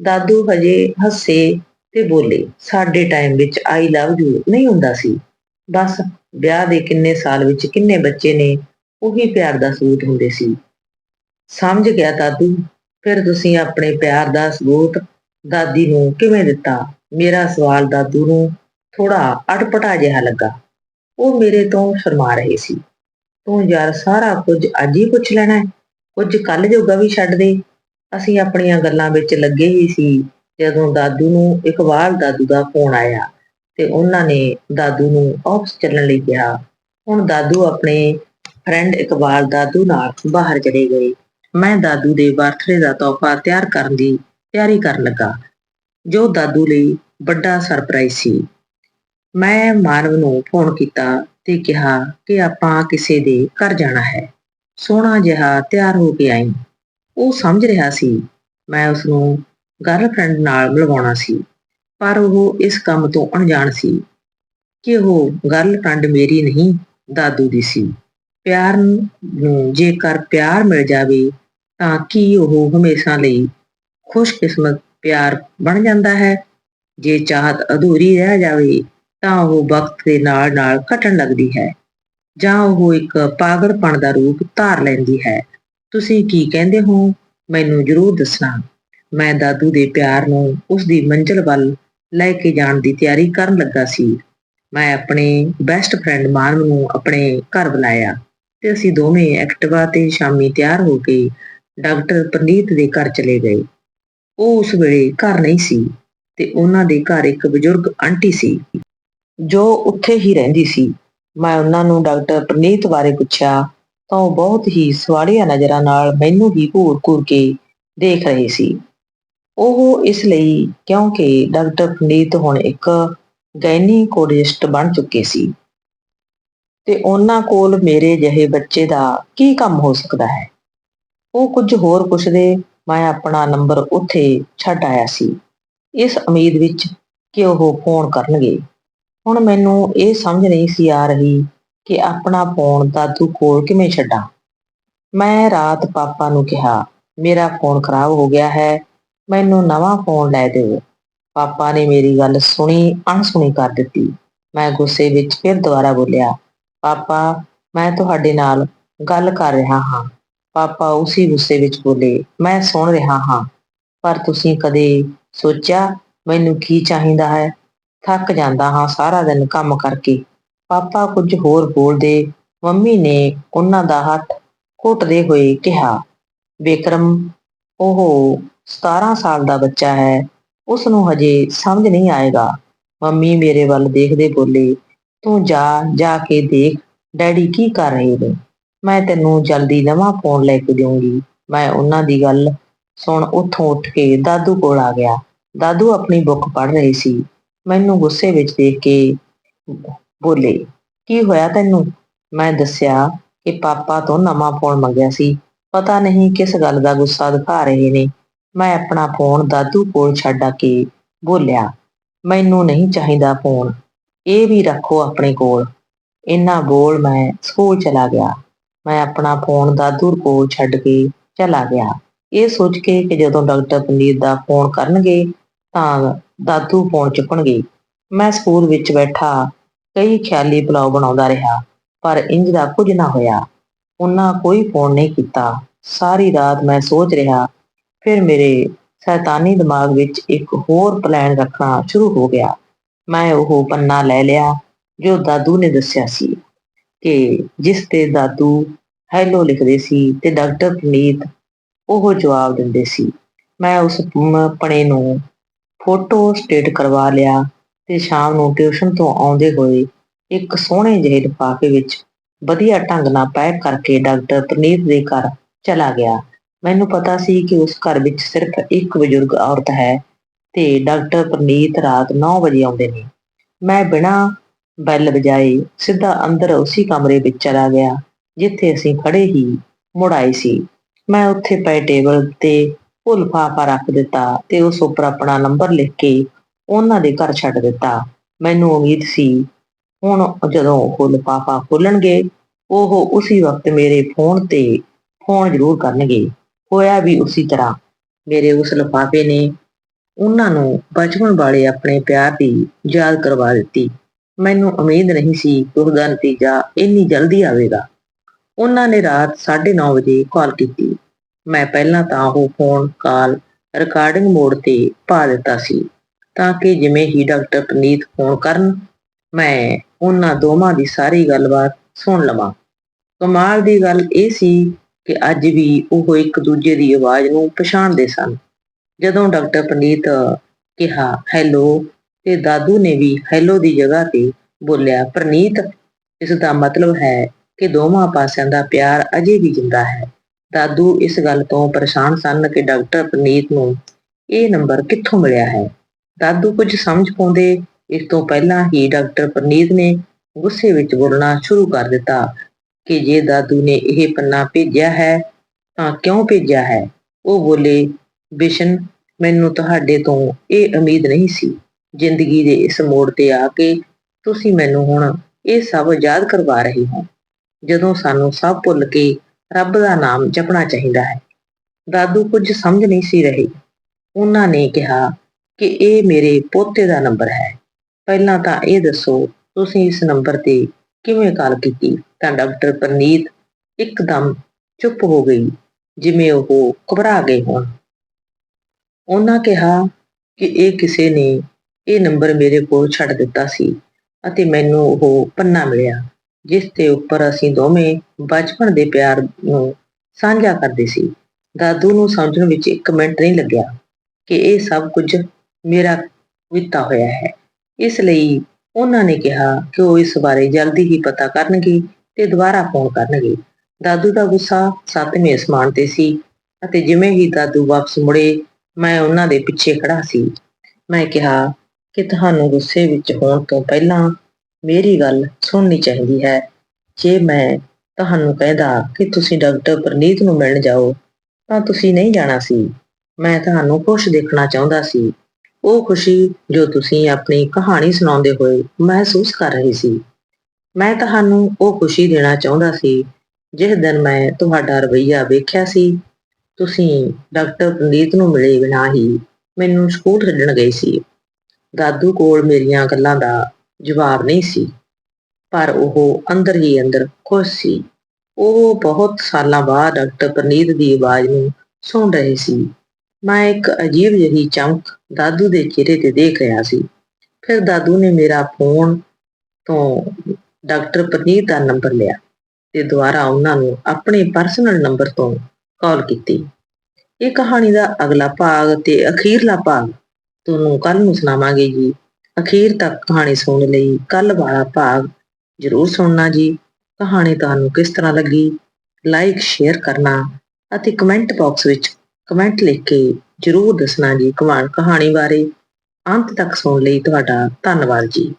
ਦਾਦੂ ਹਜੇ ਹੱਸੇ ਤੇ ਬੋਲੇ, ਸਾਡੇ ਟਾਈਮ ਵਿੱਚ ਆਈ ਲਵ ਯੂ ਨਹੀਂ ਹੁੰਦਾ ਸੀ। ਬਸ ਵਿਆਹ ਦੇ ਕਿੰਨੇ ਸਾਲ ਵਿੱਚ ਕਿੰਨੇ ਬੱਚੇ ਨੇ, ਉਹੀ ਪਿਆਰ ਦਾ ਸਬੂਤ ਹੁੰਦੇ ਸੀ। ਸਮਝ ਗਿਆ ਦਾਦੂ, ਫਿਰ ਤੁਸੀਂ ਆਪਣੇ ਪਿਆਰ ਦਾ ਸਬੂਤ ਦਾਦੀ ਨੂੰ ਕਿਵੇਂ ਦਿੱਤਾ? ਮੇਰਾ ਸਵਾਲ ਦਾਦੂ ਨੂੰ ਥੋੜਾ ਅਟਪਟਾ ਜਿਹਾ ਲੱਗਾ। ਉਹ ਮੇਰੇ ਤੋਂ ਸ਼ਰਮਾ ਰਹੇ ਸੀ। ਤੂੰ ਯਾਰ ਸਾਰਾ ਕੁਝ ਅੱਜ ਹੀ ਪੁੱਛ ਲੈਣਾ ਕੁਝ ਕੱਲ ਜੋਗਾ ਵੀ ਛੱਡ ਦੇ। ਅਸੀਂ ਆਪਣੀਆਂ ਗੱਲਾਂ ਵਿੱਚ ਲੱਗੇ ਹੀ ਸੀ ਜਦੋਂ ਦਾਦੂ ਨੂੰ ਇਕਬਾਲ ਦਾਦੂ ਦਾ ਫੋਨ ਆਇਆ ਤੇ ਉਹਨਾਂ ਨੇ ਦਾਦੂ ਨੂੰ ਆਫਿਸ ਚੱਲਣ ਲਈ ਕਿਹਾ। ਹੁਣ ਦਾਦੂ ਆਪਣੇ ਫਰੈਂਡ ਇਕਬਾਲ ਦਾਦੂ ਨਾਲ ਬਾਹਰ ਚਲੇ ਗਏ। ਮੈਂ ਦਾਦੂ ਦੇ ਬਰਥਡੇ ਦਾ ਤੋਹਫਾ ਤਿਆਰ ਕਰਨ ਦੀ ਤਿਆਰੀ ਕਰਨ ਲੱਗਾ, ਜੋ ਦਾਦੂ ਲਈ ਵੱਡਾ ਸਰਪ੍ਰਾਈਜ਼ ਸੀ। ਮੈਂ ਮਾਨਵ ਨੂੰ ਫੋਨ ਕੀਤਾ ਤੇ ਕਿਹਾ ਕਿ ਆਪਾਂ ਕਿਸੇ ਦੇ ਘਰ ਜਾਣਾ ਹੈ। ਸੋਹਣਾ ਜਿਹਾ ਤਿਆਰ ਹੋ ਕੇ ਆਈ। ਉਹ ਸਮਝ ਰਿਹਾ ਸੀ, ਮੈਂ ਉਸ ਨੂੰ ਗਰਲਫ੍ਰੈਂਡ ਨਾਲ ਮਿਲਵਾਉਣਾ ਸੀ, ਪਰ ਉਹ ਇਸ ਕੰਮ ਤੋਂ ਅਣਜਾਣ ਸੀ ਕਿ ਉਹ ਗਰਲਫ੍ਰੈਂਡ ਮੇਰੀ ਨਹੀਂ, ਦਾਦੂ ਦੀ ਸੀ। ਪਿਆਰ ਨੂੰ, ਜੇਕਰ ਪਿਆਰ ਮਿਲ ਜਾਵੇ ਤਾਂ ਕੀ ਉਹ ਹਮੇਸ਼ਾ ਲਈ ਖੁਸ਼ਕਿਸਮਤ, ਪਿਆਰ ਬਣ ਜਾਂਦਾ ਹੈ? ਜੇ ਚਾਹਤ ਅਧੂਰੀ ਰਹਿ ਜਾਵੇ, ਤਾਂ ਉਹ ਵਕਤ ਦੇ ਨਾਲ ਨਾਲ ਘਟਣ ਲੱਗਦੀ ਹੈ। ਜਾਂ ਉਹ ਇੱਕ ਪਾਗਲਪਣ ਦਾ ਰੂਪ ਧਾਰ ਲੈਂਦੀ ਹੈ। ਤੁਸੀਂ ਕੀ ਕਹਿੰਦੇ ਹੋ? ਮੈਨੂੰ ਜ਼ਰੂਰ ਦੱਸਣਾ। ਮੈਂ ਦਾਦੂ ਦੇ ਪਿਆਰ ਨੂੰ ਉਸ ਦੀ ਮੰਜ਼ਲ ਵੱਲ ਲੈ ਕੇ ਜਾਣ ਦੀ ਤਿਆਰੀ ਕਰਨ ਲੱਗਾ ਸੀ। ਮੈਂ ਆਪਣੇ ਬੈਸਟ ਫਰੈਂਡ ਮਾਨਵ ਨੂੰ ਆਪਣੇ ਘਰ ਬੁਲਾਇਆ ਤੇ ਅਸੀਂ ਦੋਵੇਂ ਐਕਟਿਵਾ ਤੇ ਸ਼ਾਮੀ ਤਿਆਰ ਹੋ ਕੇ ਡਾਕਟਰ ਪ੍ਰਨੀਤ ਦੇ ਘਰ ਚਲੇ ਗਏ। ਉਹ ਉਸ ਵੇਲੇ ਘਰ ਨਹੀਂ ਸੀ ਤੇ ਉਹਨਾਂ ਦੇ ਘਰ ਇੱਕ ਬਜ਼ੁਰਗ ਆਂਟੀ ਸੀ, ਜੋ ਉੱਥੇ ਹੀ ਰਹਿੰਦੀ ਸੀ। ਮੈਂ ਉਹਨਾਂ ਨੂੰ ਡਾਕਟਰ ਪ੍ਰਨੀਤ ਬਾਰੇ ਪੁੱਛਿਆ, ਤਾਂ ਉਹ ਬਹੁਤ ਹੀ ਸਵਾੜੀਆਂ ਨਜ਼ਰਾਂ ਨਾਲ ਮੈਨੂੰ ਹੀ ਘੂਰ-ਘੂਰ ਕੇ ਦੇਖ ਰਹੇ ਸੀ। ਉਹ ਇਸ ਲਈ ਕਿਉਂਕਿ ਡਾਕਟਰ ਪ੍ਰਨੀਤ ਹੁਣ ਇੱਕ ਗਾਇਨੀਕੋਲੋਜਿਸਟ ਬਣ ਚੁੱਕੇ ਸੀ। ਤੇ ਉਹਨਾਂ ਕੋਲ ਮੇਰੇ ਜਿਹੇ ਬੱਚੇ ਦਾ ਕੀ ਕੰਮ ਹੋ ਸਕਦਾ ਹੈ? ਉਹ ਕੁਝ ਹੋਰ ਪੁੱਛਦੇ, ਮੈਂ ਆਪਣਾ ਨੰਬਰ ਉੱਥੇ ਛੱਡ ਆਇਆ ਸੀ। ਇਸ ਉਮੀਦ ਵਿੱਚ ਕਿ ਉਹ ਫੋਨ ਕਰਨਗੇ। ਹੁਣ ਮੈਨੂੰ ਇਹ ਸਮਝ ਨਹੀਂ ਸੀ ਆ ਰਹੀ ਕਿ ਆਪਣਾ ਫੋਨ ਦਾਦੂ ਕੋਲ ਕਿਵੇਂ ਛੱਡਾਂ। ਮੈਂ ਰਾਤ ਪਾਪਾ ਨੂੰ ਕਿਹਾ, ਮੇਰਾ ਫੋਨ ਖਰਾਬ ਹੋ ਗਿਆ ਹੈ, ਮੈਨੂੰ ਨਵਾਂ ਫੋਨ ਲੈ ਦਿਓ। ਪਾਪਾ ਨੇ ਮੇਰੀ ਗੱਲ ਸੁਣੀ, ਅਣਸੁਣੀ ਕਰ ਦਿੱਤੀ। ਮੈਂ ਗੁੱਸੇ ਵਿੱਚ ਫਿਰ ਦੁਬਾਰਾ ਬੋਲਿਆ, ਪਾਪਾ, ਮੈਂ ਤੁਹਾਡੇ ਨਾਲ ਗੱਲ ਕਰ ਰਿਹਾ ਹਾਂ। ਪਾਪਾ ਉਸੇ ਗੁੱਸੇ ਵਿੱਚ ਬੋਲੇ, ਮੈਂ ਸੁਣ ਰਿਹਾ ਹਾਂ, ਪਰ ਤੁਸੀਂ ਕਦੇ ਸੋਚਿਆ ਮੈਨੂੰ ਕੀ ਚਾਹੀਦਾ ਹੈ? ਥੱਕ ਜਾਂਦਾ ਹਾਂ ਸਾਰਾ ਦਿਨ ਕੰਮ ਕਰਕੇ। ਪਾਪਾ ਕੁਝ ਹੋਰ ਬੋਲਦੇ, ਮੰਮੀ ਨੇ ਉਹਨਾਂ ਦਾ ਹੱਥ ਘੁੱਟਦੇ ਹੋਏ ਕਿਹਾ, ਵਿਕਰਮ, ਉਹ 17 ਸਾਲ ਦਾ ਬੱਚਾ ਹੈ, ਉਸ ਨੂੰ ਹਜੇ ਸਮਝ ਨਹੀਂ ਆਏਗਾ। ਮੰਮੀ ਮੇਰੇ ਵੱਲ ਦੇਖਦੇ ਬੋਲੇ, ਤੂੰ ਜਾ ਜਾ ਕੇ ਦੇਖ, ਡੈਡੀ ਕੀ ਕਰ ਰਹੇ ਨੇ? ਮੈਂ ਤੈਨੂੰ ਜਲਦੀ ਨਵਾਂ ਫੋਨ ਲੈ ਕੇ ਦੇਵਾਂਗੀ ਮੈਂ ਉਹਨਾਂ ਦੀ ਗੱਲ ਸੁਣ ਉੱਥੋਂ ਉੱਠ ਕੇ ਦਾਦੂ ਕੋਲ ਆ ਗਿਆ। ਦਾਦੂ ਆਪਣੀ ਬੁੱਕ ਪੜ੍ਹ ਰਹੇ ਸੀ। ਮੈਨੂੰ ਗੁੱਸੇ ਵਿੱਚ ਦੇਖ ਕੇ ਬੋਲੇ, ਕੀ ਹੋਇਆ ਤੈਨੂੰ? ਮੈਂ ਦੱਸਿਆ ਕਿ ਪਾਪਾ ਤੋਂ ਨਵਾਂ ਫੋਨ ਮੰਗਿਆ ਸੀ। ਪਤਾ ਨਹੀਂ ਕਿਸ ਗੱਲ ਦਾ ਗੁੱਸਾ ਦਿਖਾ ਰਹੇ ਨੇ। ਮੈਂ ਆਪਣਾ ਫੋਨ ਦਾਦੂ ਕੋਲ ਛੱਡ ਕੇ ਬੋਲਿਆ, ਮੈਨੂੰ ਨਹੀਂ ਚਾਹੀਦਾ ਫੋਨ ਇਹ ਵੀ ਰੱਖੋ ਆਪਣੇ ਕੋਲ। ਇੰਨਾ ਬੋਲ ਮੈਂ ਸਕੂਲ ਚਲਾ ਗਿਆ। ਮੈਂ ਆਪਣਾ ਫੋਨ ਦਾਦੂ ਕੋਲ ਛੱਡ ਕੇ ਚਲਾ ਗਿਆ। ਇਹ ਸੋਚ ਕੇ ਕਿ ਜਦੋਂ ਡਾਕਟਰ ਪਨੀਰ ਦਾ ਫੋਨ ਕਰਨਗੇ ਤਾਂ ਦਾਦੂ ਫੋਨ ਚੁੱਕਣਗੇ। ਮੈਂ ਸਕੂਲ ਵਿੱਚ ਬੈਠਾ, ਕਈ ਖਿਆਲੀ ਪਲਾਓ ਬਣਾਉਂਦਾ ਰਿਹਾ, ਪਰ ਇੰਜ ਦਾ ਕੁਝ ਨਾ ਹੋਇਆ। ਉਹਨਾਂ ਕੋਈ ਫੋਨ ਨਹੀਂ ਕੀਤਾ। ਸਾਰੀ ਰਾਤ ਮੈਂ ਸੋਚ ਰਿਹਾ, ਫਿਰ ਮੇਰੇ ਸ਼ੈਤਾਨੀ ਦਿਮਾਗ ਵਿੱਚ ਇੱਕ ਹੋਰ ਪਲਾਨ ਰੱਖਣਾ ਸ਼ੁਰੂ ਹੋ ਗਿਆ। ਮੈਂ ਉਹ ਪੰਨਾ ਲੈ ਲਿਆ, ਜੋ ਦਾਦੂ ਨੇ ਦੱਸਿਆ ਸੀ। ਕਿ ਜਿਸ ਤੇ ਦਾਦੂ ਹੈਲੋ ਲਿਖਦੇ ਸੀ ਤੇ ਡਾਕਟਰ ਪੁਨੀਤ ਉਹ ਜਵਾਬ ਦਿੰਦੇ ਸੀ। ਮੈਂ ਉਸ ਪਣੇ ਨੂੰ ਫੋਟੋ ਸਟੇਟ ਕਰਵਾ ਲਿਆ ਤੇ ਸ਼ਾਮ ਨੂੰ ਟਿਊਸ਼ਨ ਤੋਂ ਆਉਂਦੇ ਹੋਏ ਇੱਕ ਸੋਹਣੇ ਜਿਹੇ ਲਿਫਾਫੇ ਵਿੱਚ ਵਧੀਆ ਢੰਗ ਨਾਲ ਪੈਕ ਕਰਕੇ ਡਾਕਟਰ ਪੁਨੀਤ ਦੇ ਘਰ ਚਲਾ ਗਿਆ। ਮੈਨੂੰ ਪਤਾ ਸੀ ਕਿ ਉਸ ਘਰ ਵਿੱਚ ਸਿਰਫ ਇੱਕ ਬਜ਼ੁਰਗ ਔਰਤ ਹੈ ਤੇ ਡਾਕਟਰ ਪੁਨੀਤ ਰਾਤ 9 ਵਜੇ ਆਉਂਦੇ ਨੇ। ਮੈਂ ਬਿਨਾਂ ਬੈਲ ਵਜਾਏ, ਸਿੱਧਾ ਅੰਦਰ ਉਸੇ ਕਮਰੇ ਵਿੱਚ ਚਲਾ ਗਿਆ, ਜਿੱਥੇ ਅਸੀਂ ਖੜੇ ਹੀ ਮੁੜ ਆਏ ਸੀ। ਮੈਂ ਉੱਥੇ ਪਏ ਟੇਬਲ ਤੇ ਉਹ ਲਿਫਾਫਾ ਰੱਖ ਦਿੱਤਾ ਤੇ ਉਸ ਉੱਪਰ ਆਪਣਾ ਨੰਬਰ ਲਿਖ ਕੇ ਉਹਨਾਂ ਦੇ ਘਰ ਛੱਡ ਦਿੱਤਾ। ਮੈਨੂੰ ਉਮੀਦ ਸੀ, ਹੁਣ ਜਦੋਂ ਉਹ ਲਿਫਾਫਾ ਖੋਲਣਗੇ, ਉਹ ਉਸੇ ਵਕਤ ਮੇਰੇ ਫੋਨ ਤੇ ਫੋਨ ਜ਼ਰੂਰ ਕਰਨਗੇ। ਹੋਇਆ ਵੀ ਉਸੇ ਤਰ੍ਹਾਂ। ਮੇਰੇ ਉਸ ਲਿਫਾਫੇ ਨੇ ਉਹਨਾਂ ਨੂੰ ਬਚਪਨ ਵਾਲੇ ਆਪਣੇ ਪਿਆਰ ਦੀ ਯਾਦ ਕਰਵਾ ਦਿੱਤੀ। ਮੈਨੂੰ ਉਮੀਦ ਨਹੀਂ ਸੀ ਕਿ ਉਹਦਾ ਨਤੀਜਾ ਇੰਨੀ ਜਲਦੀ ਆਵੇਗਾ। ਉਹਨਾਂ ਨੇ ਰਾਤ 9:30 ਵਜੇ ਕਾਲ ਕੀਤੀ। ਮੈਂ ਪਹਿਲਾਂ ਤਾਂ ਉਹ ਫੋਨ ਕਾਲ ਰਿਕਾਰਡਿੰਗ ਮੋਡ ਤੇ ਪਾ ਦਿੱਤਾ ਸੀ ਤਾਂ ਕਿ ਜਿਵੇਂ ਹੀ ਡਾਕਟਰ ਪਨੀਤ ਫੋਨ ਕਰਨ, ਮੈਂ ਉਹਨਾਂ ਦੋਵਾਂ ਦੀ ਸਾਰੀ ਗੱਲਬਾਤ ਸੁਣ ਲਵਾਂ। ਕਮਾਲ ਦੀ ਗੱਲ ਇਹ ਸੀ ਕਿ ਅੱਜ ਵੀ ਉਹ ਇੱਕ ਦੂਜੇ ਦੀ ਆਵਾਜ਼ ਨੂੰ ਪਛਾਣਦੇ ਸਨ। ਜਦੋਂ ਡਾਕਟਰ ਪਨੀਤ ਕਿਹਾ, ਹੈਲੋ ਤੇ ਦਾਦੂ ਨੇ ਵੀ ਹੈਲੋ ਦੀ ਜਗ੍ਹਾ ਤੇ ਬੋਲਿਆ, ਪ੍ਰਨੀਤ, ਇਸ ਦਾ ਮਤਲਬ ਹੈ ਕਿ ਦੋਵਾਂ ਪਾਸਿਆਂ ਦਾ ਪਿਆਰ ਅਜੇ ਵੀ ਜਿੰਦਾ ਹੈ। ਦਾਦੂ ਇਸ ਗੱਲ ਤੋਂ ਪਰੇਸ਼ਾਨ ਸਨ ਕਿ ਡਾਕਟਰ ਪ੍ਰਨੀਤ ਨੂੰ ਇਹ ਨੰਬਰ ਕਿੱਥੋਂ ਮਿਲਿਆ ਹੈ। ਦਾਦੂ ਕੁਝ ਸਮਝ ਪਾਉਂਦੇ, ਇਸ ਤੋਂ ਪਹਿਲਾਂ ਹੀ ਡਾਕਟਰ ਪ੍ਰਨੀਤ ਨੇ ਗੁੱਸੇ ਵਿੱਚ ਬੋਲਣਾ ਸ਼ੁਰੂ ਕਰ ਦਿੱਤਾ ਕਿ ਜੇ ਦਾਦੂ ਨੇ ਇਹ ਪੰਨਾ ਭੇਜਿਆ ਹੈ, ਤਾਂ ਕਿਉਂ ਭੇਜਿਆ ਹੈ? ਉਹ ਬੋਲੇ, ਬਿਸ਼ਨ, ਮੈਨੂੰ ਤੁਹਾਡੇ ਤੋਂ ਇਹ ਉਮੀਦ ਨਹੀਂ ਸੀ। ਜ਼ਿੰਦਗੀ ਦੇ ਇਸ ਮੋੜ ਤੇ ਆ ਕੇ ਤੁਸੀਂ ਮੈਨੂੰ ਹੁਣ ਇਹ ਸਭ ਯਾਦ ਕਰਵਾ ਰਹੇ ਹੋ। ਜਦੋਂ ਸਾਨੂੰ ਸਭ ਭੁੱਲ ਕੇ ਰੱਬ ਦਾ ਨਾਮ ਜਪਣਾ ਚਾਹੀਦਾ ਹੈ। ਦਾਦੂ ਕੁਝ ਸਮਝ ਨਹੀਂ ਸੀ ਰਹੇ। ਉਹਨਾਂ ਨੇ ਕਿਹਾ ਕਿ ਇਹ ਮੇਰੇ ਪੋਤੇ ਦਾ ਨੰਬਰ ਹੈ। ਪਹਿਲਾਂ ਤਾਂ ਇਹ ਦੱਸੋ, ਤੁਸੀਂ ਇਸ ਨੰਬਰ ਤੇ ਕਿਵੇਂ ਕਾਲ ਕੀਤੀ? ਤਾਂ ਡਾਕਟਰ ਪਰਨੀਤ ਇੱਕਦਮ ਚੁੱਪ ਹੋ ਗਈ, ਜਿਵੇਂ ਉਹ ਘਬਰਾ ਗਏ ਹੋਣ। ਉਹਨਾਂ ਕਿਹਾ ਕਿ ਇਹ ਕਿਸੇ ਨੇ ਇਹ ਨੰਬਰ ਮੇਰੇ ਕੋਲ ਛੱਡ ਦਿੱਤਾ ਸੀ ਅਤੇ ਮੈਨੂੰ ਉਹ ਪੰਨਾ ਮਿਲਿਆ, ਜਿਸ ਦੇ ਉੱਪਰ ਅਸੀਂ ਦੋਵੇਂ ਬਚਪਨ ਦੇ ਪਿਆਰ ਨੂੰ ਸਾਂਝਾ ਕਰਦੇ ਸੀ। ਦਾਦੂ ਨੂੰ ਸਮਝਣ ਵਿੱਚ ਇੱਕ ਮਿੰਟ ਨਹੀਂ ਲੱਗਿਆ ਕਿ ਇਹ ਸਭ ਕੁਝ ਮੇਰਾ ਵਿੱਤਾ ਹੋਇਆ ਹੈ। ਇਸ ਲਈ ਉਹਨਾਂ ਨੇ ਕਿਹਾ ਕਿ ਉਹ ਇਸ ਬਾਰੇ ਜਲਦੀ ਹੀ ਪਤਾ ਕਰਨਗੇ ਤੇ ਦੁਬਾਰਾ ਫੋਨ ਕਰਨਗੇ। ਦਾਦੂ ਦਾ ਗੁੱਸਾ ਸੱਤਵੇਂ ਅਸਮਾਨ ਤੇ ਸੀ ਅਤੇ ਜਿਵੇਂ ਹੀ ਦਾਦੂ ਵਾਪਸ ਮੁੜੇ, ਮੈਂ ਉਹਨਾਂ ਦੇ ਪਿੱਛੇ ਖੜਾ ਸੀ। ਮੈਂ ਕਿਹਾ ਕਿ ਤੁਹਾਨੂੰ ਗੁੱਸੇ ਵਿੱਚ ਹੋਣ ਤੋਂ ਪਹਿਲਾਂ ਮੇਰੀ ਗੱਲ ਸੁਣਨੀ ਚਾਹੀਦੀ ਹੈ। ਜੇ ਮੈਂ ਤੁਹਾਨੂੰ ਕਹਿੰਦਾ ਕਿ ਤੁਸੀਂ ਡਾਕਟਰ ਪ੍ਰਨੀਤ ਨੂੰ ਮਿਲਣ ਜਾਓ, ਤਾਂ ਤੁਸੀਂ ਨਹੀਂ ਜਾਣਾ ਸੀ। ਮੈਂ ਤੁਹਾਨੂੰ ਖੁਸ਼ ਦੇਖਣਾ ਚਾਹੁੰਦਾ ਸੀ। ਉਹ ਖੁਸ਼ੀ ਜੋ ਤੁਸੀਂ ਆਪਣੀ ਕਹਾਣੀ ਸੁਣਾਉਂਦੇ ਹੋਏ ਮਹਿਸੂਸ ਕਰ ਰਹੀ ਸੀ। ਮੈਂ ਤੁਹਾਨੂੰ ਉਹ ਖੁਸ਼ੀ ਦੇਣਾ ਚਾਹੁੰਦਾ ਸੀ, ਜਿਸ ਦਿਨ ਮੈਂ ਤੁਹਾਡਾ ਰਵੱਈਆ ਵੇਖਿਆ ਸੀ। ਤੁਸੀਂ ਡਾਕਟਰ ਪ੍ਰਨੀਤ ਨੂੰ ਮਿਲੇ ਬਿਨਾਂ ਹੀ ਮੈਨੂੰ ਸਕੂਲ ਛੱਡਣ ਗਏ ਸੀ। ਦਾਦੂ ਕੋਲ ਮੇਰੀਆਂ ਗੱਲਾਂ ਦਾ ਜਵਾਬ ਨਹੀਂ ਸੀ। ਪਰ ਉਹ ਅੰਦਰ ਹੀ ਅੰਦਰ ਖੁਸ਼ ਸੀ। ਉਹ ਬਹੁਤ ਸਾਲਾਂ ਬਾਅਦ ਡਾਕਟਰ ਪ੍ਰਨੀਤ ਦੀ ਆਵਾਜ਼ ਨੂੰ ਸੁਣ ਰਹੇ ਸੀ। ਮੈਂ ਇੱਕ ਅਜੀਬ ਜਿਹੀ ਚਮਕ ਦਾਦੂ ਦੇ ਚਿਹਰੇ ਤੇ ਦੇਖ ਰਿਹਾ ਸੀ। ਫਿਰ ਦਾਦੂ ਨੇ ਮੇਰਾ ਫੋਨ ਤੋਂ ਡਾਕਟਰ ਪ੍ਰਨੀਤ ਦਾ ਨੰਬਰ ਲਿਆ ਤੇ ਦੁਬਾਰਾ ਉਹਨਾਂ ਨੂੰ ਆਪਣੇ ਪਰਸਨਲ ਨੰਬਰ ਤੋਂ ਕਾਲ ਕੀਤੀ। ਇਹ ਕਹਾਣੀ ਦਾ ਅਗਲਾ ਭਾਗ ਤੇ ਅਖੀਰਲਾ ਭਾਗ ਤੁਹਾਨੂੰ ਕੱਲ ਨੂੰ ਸੁਣਾਵਾਂਗੇ ਜੀ। ਅਖੀਰ ਤੱਕ ਕਹਾਣੀ ਸੁਣਨ ਲਈ। ਕੱਲ ਵਾਲਾ ਭਾਗ ਜ਼ਰੂਰ ਸੁਣਨਾ ਜੀ। ਕਹਾਣੀ ਤੁਹਾਨੂੰ ਕਿਸ ਤਰ੍ਹਾਂ ਲੱਗੀ? ਲਾਈਕ, ਸ਼ੇਅਰ ਕਰਨਾ ਅਤੇ ਕਮੈਂਟ ਬਾਕਸ ਵਿੱਚ ਕਮੈਂਟ ਲਿਖ ਕੇ ਜ਼ਰੂਰ ਦੱਸਣਾ ਜੀ ਕਹਾਣੀ ਬਾਰੇ। ਅੰਤ ਤੱਕ ਸੁਣਨ ਲਈ ਤੁਹਾਡਾ ਧੰਨਵਾਦ ਜੀ।